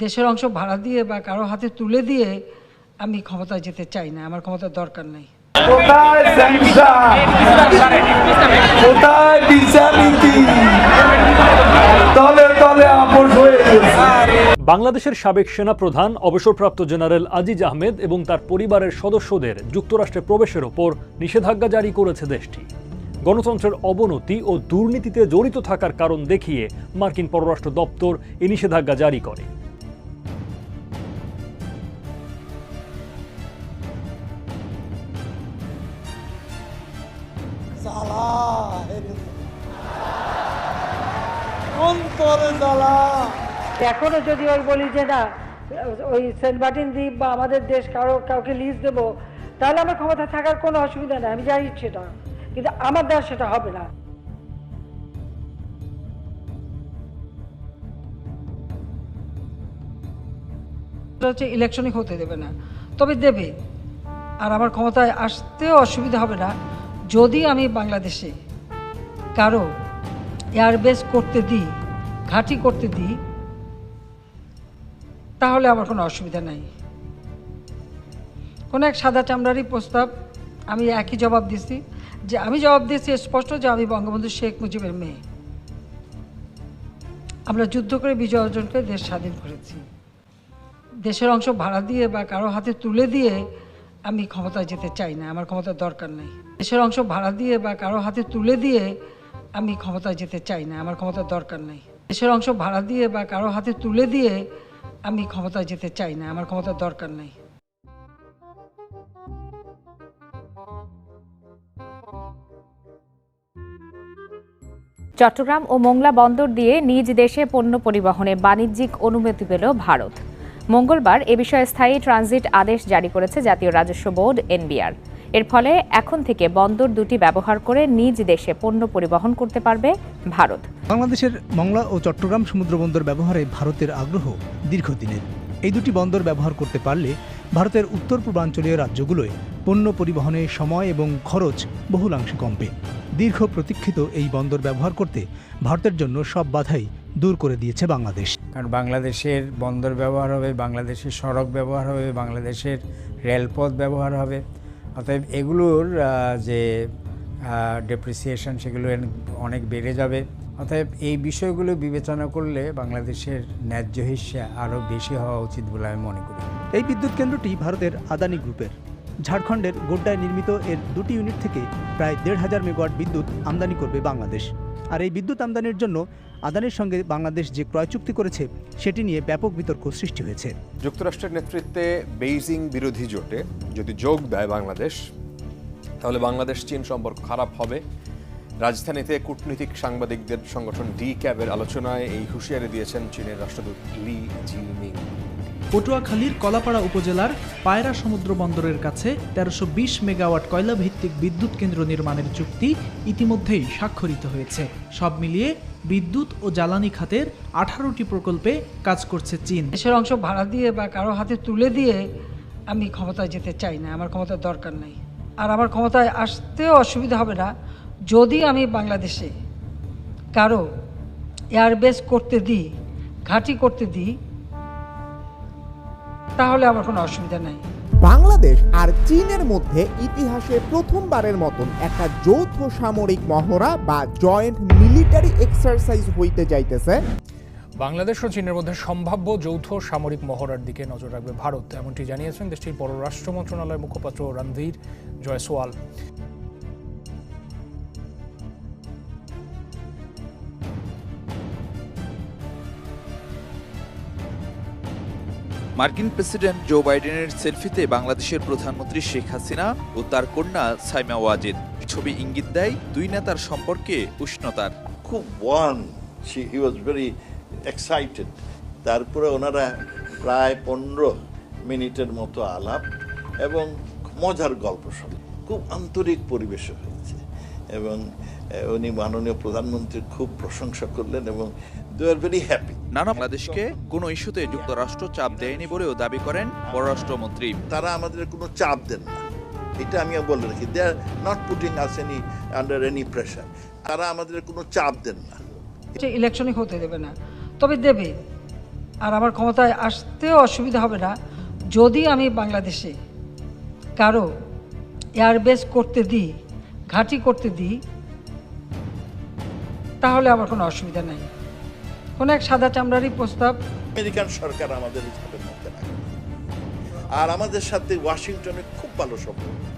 দেশের অংশ ভাড়া দিয়ে বা কারও হাতে তুলে দিয়ে আমি ক্ষমতায় যেতে চাই না আমার ক্ষমতার দরকার নেই। কোথায় কোথায় তলে তলে আপোষ হয়ে বাংলাদেশের সাবেক সেনাপ্রধান অবসরপ্রাপ্ত জেনারেল আজিজ আহমেদ এবং তার পরিবারের সদস্যদের যুক্তরাষ্ট্রে প্রবেশের ওপর নিষেধাজ্ঞা জারি করেছে দেশটি। গণতন্ত্রের অবনতি ও দুর্নীতিতে জড়িত থাকার কারণ দেখিয়ে মার্কিন পররাষ্ট্র দপ্তর এই নিষেধাজ্ঞা জারি করে। অন্তরে জ্বালা। এখনও যদি ওই বলি যে না ওই সেন্ট মার্টিন দ্বীপ বা আমাদের দেশ কারও কাউকে লিজ দেব তাহলে আমার ক্ষমতা থাকার কোনো অসুবিধা নেই আমি জানি সেটা। কিন্তু আমার দ্বারা সেটা হবে না। হচ্ছে ইলেকশনই হতে দেবে না। তবে দেবে। আর আমার ক্ষমতায় আসতেও অসুবিধা হবে না। যদি আমি বাংলাদেশে কারও এয়ারবেস করতে দিই ঘাঁটি করতে দিই, তাহলে আমার কোনো অসুবিধা নাই। কোনো এক সাদা চামড়ারই প্রস্তাব আমি একই জবাব দিছি, যে আমি জবাব দিয়েছি স্পষ্ট যে আমি বঙ্গবন্ধু শেখ মুজিবের মেয়ে। আমরা যুদ্ধ করে বিজয় অর্জন করে দেশ স্বাধীন করেছি। দেশের অংশ ভাড়া দিয়ে বা কারও হাতে তুলে দিয়ে আমি ক্ষমতায় যেতে চাই না, আমার ক্ষমতার দরকার নেই। দেশের অংশ ভাড়া দিয়ে বা কারও হাতে তুলে দিয়ে আমি ক্ষমতায় যেতে চাই না, আমার ক্ষমতার দরকার নেই। দেশের অংশ ভাড়া দিয়ে বা কারও হাতে তুলে দিয়ে আমি ক্ষমতায় যেতে চাই না, আমার ক্ষমতার দরকার নেই। চট্টগ্রাম ও মোংলা বন্দর দিয়ে নিজ দেশে পণ্য পরিবহনে বাণিজ্যিক অনুমতি পেল ভারত। মঙ্গলবার এ বিষয়ে স্থায়ী ট্রানজিট আদেশ জারি করেছে জাতীয় রাজস্ব বোর্ড, এনবিআর। এর ফলে এখন থেকে বন্দর দুটি ব্যবহার করে নিজ দেশে পণ্য পরিবহন করতে পারবে ভারত। বাংলাদেশের মংলা ও চট্টগ্রাম সমুদ্রবন্দর ব্যবহারে ভারতের আগ্রহ দীর্ঘদিনের। এই দুটি বন্দর ব্যবহার করতে পারলে ভারতের উত্তর পূর্বাঞ্চলীয় রাজ্যগুলোয় পণ্য পরিবহনে সময় এবং খরচ বহুলাংশে কমবে। দীর্ঘ প্রতীক্ষিত এই বন্দর ব্যবহার করতে ভারতের জন্য সব বাধাই দূর করে দিয়েছে বাংলাদেশ। কারণ বাংলাদেশের বন্দর ব্যবহার হবে বাংলাদেশের সড়ক ব্যবহার হবে বাংলাদেশের রেলপথ ব্যবহার হবে। অতএব এগুলোর যে ডেপ্রিসিয়েশন সেগুলো অনেক বেড়ে যাবে। অতএব এই বিষয়গুলো বিবেচনা করলে বাংলাদেশের ন্যায্য হিসা আরও বেশি হওয়া উচিত বলে আমি মনে করি। এই বিদ্যুৎ কেন্দ্রটি ভারতের আদানি গ্রুপের। ঝাড়খণ্ডের গোড্ডায় নির্মিত এর দুটি ইউনিট থেকে প্রায় দেড় হাজার মেগাওয়াট বিদ্যুৎ আমদানি করবে বাংলাদেশ। আর এই বিদ্যুৎ আমদানির জন্য আদানির সঙ্গে বাংলাদেশ যে ক্রয় চুক্তি করেছে, সেটি নিয়ে ব্যাপক বিতর্ক সৃষ্টি হয়েছে। যুক্তরাষ্ট্রের নেতৃত্বে বেইজিং বিরোধী জোটে যদি যোগ দেয় বাংলাদেশ, তাহলে বাংলাদেশ চীন সম্পর্ক খারাপ হবে। রাজধানীতে কূটনীতিক সাংবাদিকদের সংগঠন ডি ক্যাবের আলোচনায় এই হুঁশিয়ারি দিয়েছেন চীনের রাষ্ট্রদূত লি জিমিং। পটুয়াখালীর কলাপাড়া উপজেলার পায়রা সমুদ্র বন্দরের কাছে তেরোশো বিশ মেগাওয়াট কয়লা ভিত্তিক বিদ্যুৎ কেন্দ্র নির্মাণের চুক্তি ইতিমধ্যেই স্বাক্ষরিত হয়েছে। সব মিলিয়ে বিদ্যুৎ ও জ্বালানি খাতের আঠারোটি প্রকল্পে কাজ করছে চীন। দেশের অংশ ভাড়া দিয়ে বা কারও হাতে তুলে দিয়ে আমি ক্ষমতায় যেতে চাই না, আমার ক্ষমতার দরকার নেই। আর আমার ক্ষমতায় আসতেও অসুবিধা হবে না, যদি আমি বাংলাদেশে কারও এয়ারবেস করতে দিই, ঘাঁটি করতে দিই তাহলে আমার কোনো অসুবিধা নাই। বাংলাদেশ আর চীনের মধ্যে ইতিহাসে প্রথমবারের মতন একটা যৌথ সামরিক মহড়া বা জয়েন্ট মিলিটারি এক্সারসাইজ হইতে যাইতেছে। বাংলাদেশ ও চীনের মধ্যে সম্ভাব্য যৌথ সামরিক মহড়ার দিকে নজর রাখবে ভারত এমনটি জানিয়েছেন দেশটির পররাষ্ট্র মন্ত্রণালয়ের মুখপাত্র রণধীর জয়সওয়াল। মার্কিন প্রেসিডেন্ট জো বাইডেনের সেলফিতে বাংলাদেশের প্রধানমন্ত্রী শেখ হাসিনা ও তার কন্যা সাইমা ওয়াজেদ। ছবি ইঙ্গিত দেয় দুই নেতার সম্পর্কে উষ্ণতার। খুব one he was very excited তারপরে ওনারা প্রায় পনেরো মিনিটের মতো আলাপ এবং মজার গল্প শুনে খুব আন্তরিক পরিবেশ হয়েছে। এবং উনি মাননীয় প্রধানমন্ত্রীর খুব প্রশংসা করলেন এবং দে আর ভেরি হ্যাপি নানা বাংলাদেশকে কোনো ইস্যুতে যুক্তরাষ্ট্র চাপ দেয়নি বলেও দাবি করেন পররাষ্ট্রমন্ত্রী। তারা আমাদের কোনো চাপ দেন না। এটা আমি বলে রাখি they are not putting us any under any pressure তারা আমাদের কোনো চাপ দেন না। যে ইলেকশনই হতে দেবে না তবে দেবে। আর আমার ক্ষমতায় আসতেও অসুবিধা হবে না। যদি আমি বাংলাদেশে কারও এয়ারবেস করতে দিই ঘাঁটি করতে দিই, তাহলে আমার কোনো অসুবিধা নেই। কোনো এক সাদা চামড়ারই প্রস্তাব। আমেরিকান সরকার আমাদের আর আমাদের সাথে ওয়াশিংটনে খুব ভালো সম্পর্ক।